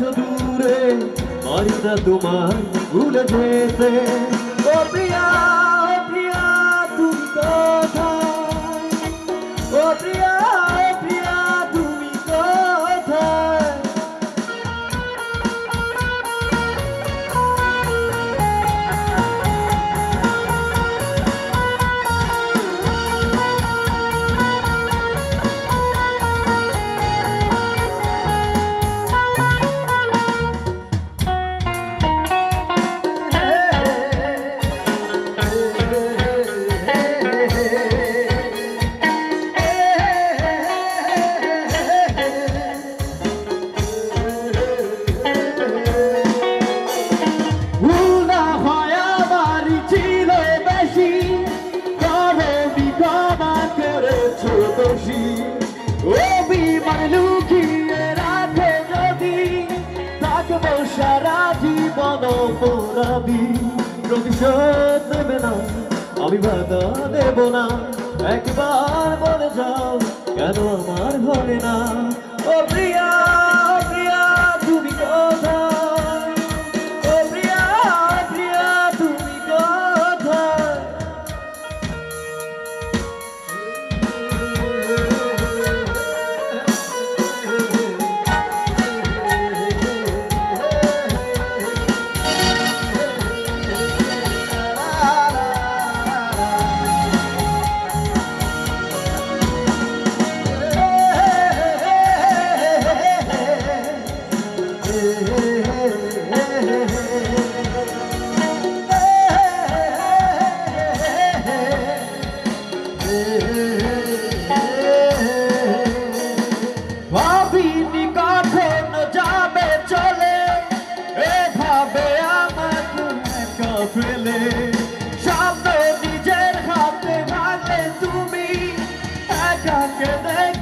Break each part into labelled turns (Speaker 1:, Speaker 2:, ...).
Speaker 1: গেছো দূরে পারি না তোমার ভুলে যেতে। ও প্রতিশোধ দেবে না আমি বাধা দেব না। একবার বলে যাও কেন আমার ঘরে না?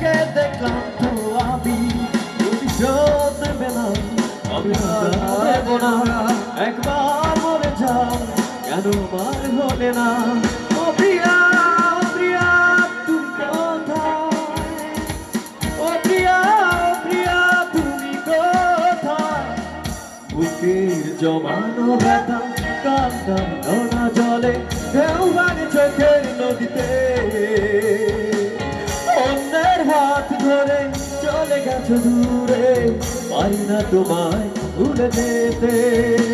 Speaker 1: দেখে দেখলাম তো আমি প্রতিশোধ নেবে না আমি দেব না। একবার মরে যাও, কেন মার হলে না? ও প্রিয়া ও প্রিয়া, তুমি কোথায় ও প্রিয়া ও প্রিয়া, তুমি কোথায়? বুকের জমানো ব্যথা কান্না নোনা জলে, ঢেউ চোখের নদীতে। গেছো দূরে পারি না তোমায় ভুলে যেতে।